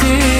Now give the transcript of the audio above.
see